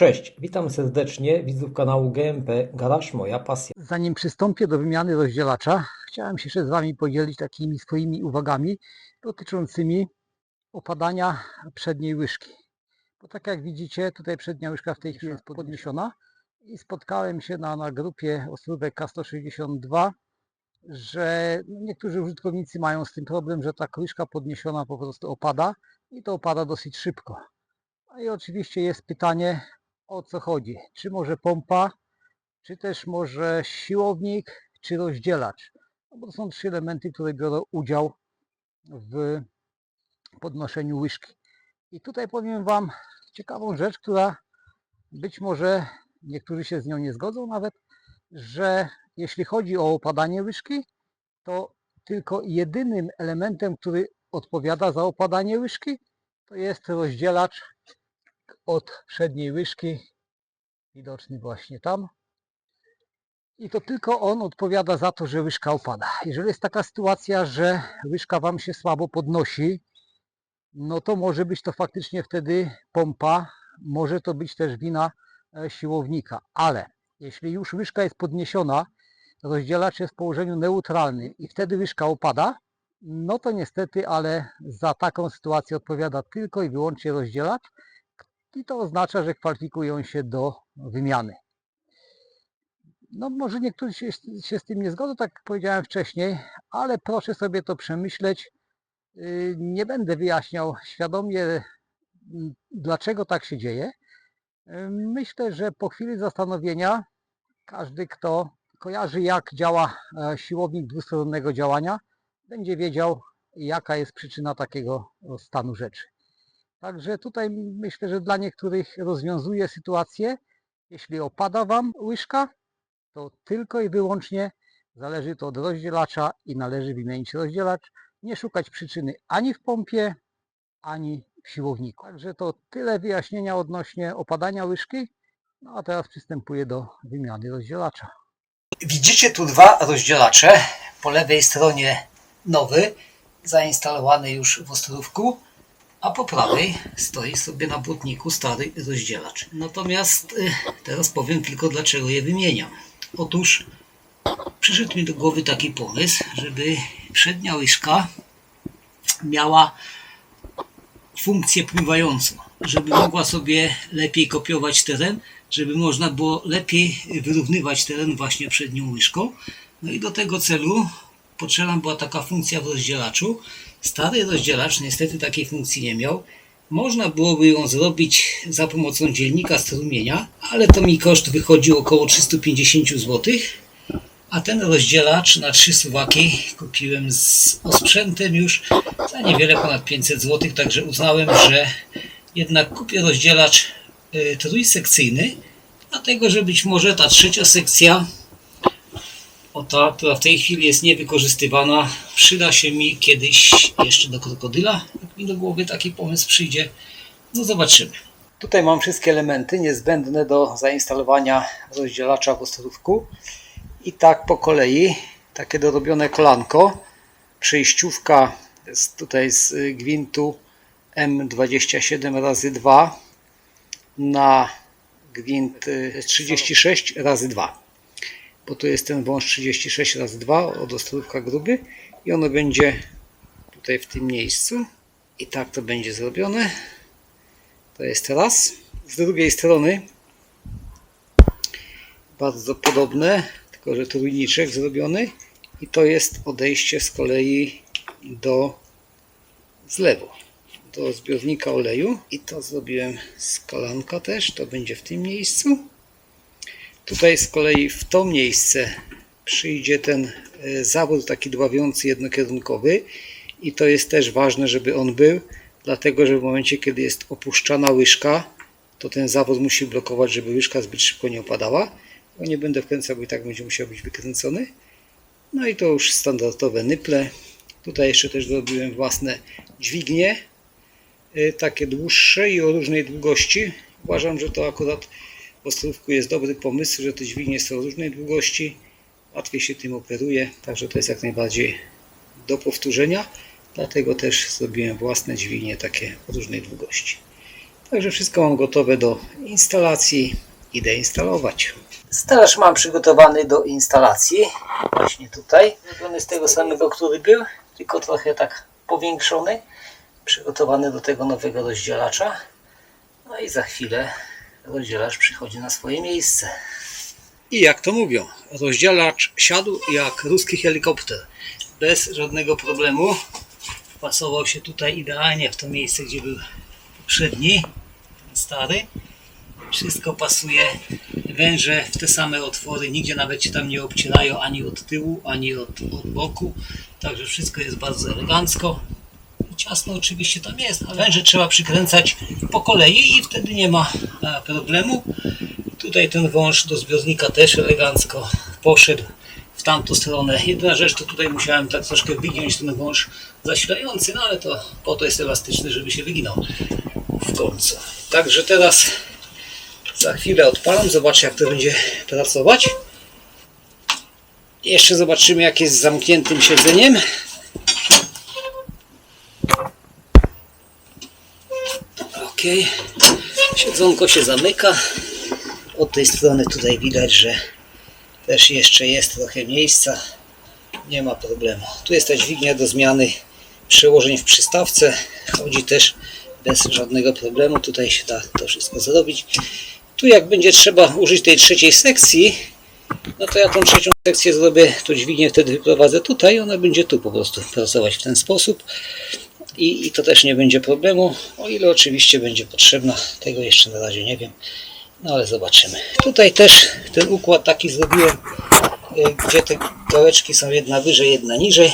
Cześć, witam serdecznie widzów kanału GMP Garaż Moja Pasja. Zanim przystąpię do wymiany rozdzielacza, chciałem się jeszcze z Wami podzielić takimi swoimi uwagami dotyczącymi opadania przedniej łyżki. Bo tak jak widzicie, tutaj przednia łyżka w tej chwili jest podniesiona i spotkałem się na, na grupie Ostrówek K162, że no, niektórzy użytkownicy mają z tym problem, że ta łyżka podniesiona po prostu opada i to opada dosyć szybko. No i oczywiście jest pytanie, o co chodzi. Czy może pompa, czy też może siłownik, czy rozdzielacz. No bo to są trzy elementy, które biorą udział w podnoszeniu łyżki. I tutaj powiem Wam ciekawą rzecz, która być może niektórzy się z nią nie zgodzą nawet, że jeśli chodzi o opadanie łyżki, to tylko jedynym elementem, który odpowiada za opadanie łyżki, to jest rozdzielacz od przedniej łyżki, widoczny właśnie tam. I to tylko on odpowiada za to, że łyżka opada. Jeżeli jest taka sytuacja, że łyżka Wam się słabo podnosi, no to może być to faktycznie wtedy pompa, może to być też wina e, siłownika. Ale jeśli już łyżka jest podniesiona, rozdzielacz jest w położeniu neutralnym i wtedy łyżka opada, no to niestety, ale za taką sytuację odpowiada tylko i wyłącznie rozdzielacz i to oznacza, że kwalifikują się do wymiany. No może niektórzy się, się z tym nie zgodzą, tak jak powiedziałem wcześniej, ale proszę sobie to przemyśleć. Yy, Nie będę wyjaśniał świadomie, mm, dlaczego tak się dzieje. Yy, Myślę, że po chwili zastanowienia każdy, kto kojarzy, jak działa e, siłownik dwustronnego działania, będzie wiedział, jaka jest przyczyna takiego stanu rzeczy. Także tutaj myślę, że dla niektórych rozwiązuje sytuację. Jeśli opada Wam łyżka, to tylko i wyłącznie zależy to od rozdzielacza i należy wymienić rozdzielacz. Nie szukać przyczyny ani w pompie, ani w siłowniku. Także to tyle wyjaśnienia odnośnie opadania łyżki. No a teraz przystępuję do wymiany rozdzielacza. Widzicie tu dwa rozdzielacze. Po lewej stronie nowy, zainstalowany już w Ostrówku, a po prawej stoi sobie na błotniku stary rozdzielacz. Natomiast y, teraz powiem tylko dlaczego je wymieniam. Otóż przyszedł mi do głowy taki pomysł, żeby przednia łyżka miała funkcję pływającą, żeby mogła sobie lepiej kopiować teren, żeby można było lepiej wyrównywać teren właśnie przednią łyżką. No i do tego celu potrzebna była taka funkcja w rozdzielaczu. Stary rozdzielacz niestety takiej funkcji nie miał. Można byłoby ją zrobić za pomocą dzielnika strumienia, ale to mi koszt wychodził około 350 zł. A ten rozdzielacz na 3 suwaki kupiłem z osprzętem już za niewiele ponad 500 zł, także uznałem, że jednak kupię rozdzielacz y, trójsekcyjny, dlatego że być może ta trzecia sekcja, o ta, która w tej chwili jest niewykorzystywana, przyda się mi kiedyś jeszcze do krokodyla. Jak mi do głowy taki pomysł przyjdzie, no zobaczymy. Tutaj mam wszystkie elementy niezbędne do zainstalowania rozdzielacza w ostrówku. I tak po kolei, takie dorobione kolanko, przejściówka z, tutaj z gwintu M27 razy 2 na gwint y, 36 razy 2 bo tu jest ten wąż 36 razy 2 od ostrówka gruby i ono będzie tutaj w tym miejscu. I tak to będzie zrobione. To jest raz. Z drugiej strony bardzo podobne tylko że trójniczek zrobiony. I to jest odejście z kolei do zlewu do zbiornika oleju. I to zrobiłem z kolanka też, to będzie w tym miejscu tutaj z kolei w to miejsce przyjdzie ten e, zawór taki dławiący jednokierunkowy i to jest też ważne, żeby on był dlatego, że w momencie kiedy jest opuszczana łyżka to ten zawór musi blokować, żeby łyżka zbyt szybko nie opadała bo nie będę wkręcał, bo i tak będzie musiał być wykręcony no i to już standardowe nyple tutaj jeszcze też zrobiłem własne dźwignie y, takie dłuższe i o różnej długości. Uważam, że to akurat w Ostrówku jest dobry pomysł, że te dźwignie są różnej długości, łatwiej się tym operuje, także to jest jak najbardziej do powtórzenia. Dlatego też zrobiłem własne dźwignie takie różnej długości. Także wszystko mam gotowe do instalacji. Idę instalować. Stelaż mam przygotowany do instalacji. Właśnie tutaj. Zrobiony z tego samego, który był, tylko trochę tak powiększony. Przygotowany do tego nowego rozdzielacza. No i za chwilę rozdzielacz przychodzi na swoje miejsce. I jak to mówią, rozdzielacz siadł jak ruski helikopter. Bez żadnego problemu. Pasował się tutaj idealnie w to miejsce, gdzie był poprzedni, stary. Wszystko pasuje. Węże w te same otwory, nigdzie nawet się tam nie obcierają ani od tyłu, ani od, od boku. Także wszystko jest bardzo elegancko. Ciasno oczywiście tam jest, ale węże trzeba przykręcać po kolei i wtedy nie ma e, problemu. Tutaj ten wąż do zbiornika też elegancko poszedł w tamtą stronę. Jedyna rzecz, to tutaj musiałem tak troszkę wygiąć ten wąż zasilający, no ale to po to jest elastyczny, żeby się wyginał w końcu. Także teraz za chwilę odpalam, zobaczę jak to będzie pracować. Jeszcze zobaczymy jak jest z zamkniętym siedzeniem. Ok, siedzonko się zamyka. Od tej strony tutaj widać, że też jeszcze jest trochę miejsca. Nie ma problemu. Tu jest ta dźwignia do zmiany przełożeń w przystawce. Chodzi też bez żadnego problemu. Tutaj się da to wszystko zrobić. Tu jak będzie trzeba użyć tej trzeciej sekcji, no to ja tą trzecią sekcję zrobię, tu dźwignię wtedy wyprowadzę tutaj, ona będzie tu po prostu pracować w ten sposób. I, I to też nie będzie problemu, o ile oczywiście będzie potrzebna, tego jeszcze na razie nie wiem, no ale zobaczymy. Tutaj też ten układ taki zrobiłem, e, gdzie te gałeczki są jedna wyżej, jedna niżej.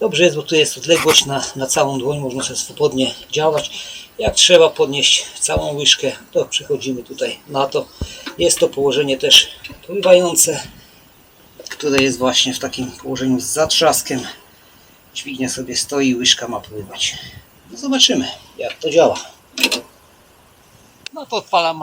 Dobrze jest, bo tu jest odległość na, na całą dłoń, można sobie swobodnie działać. Jak trzeba podnieść całą łyżkę, to przechodzimy tutaj na to. Jest to położenie też pływające, które jest właśnie w takim położeniu z zatrzaskiem. Dźwignia sobie stoi, łyżka ma pływać. No zobaczymy, jak to działa. No to odpalam.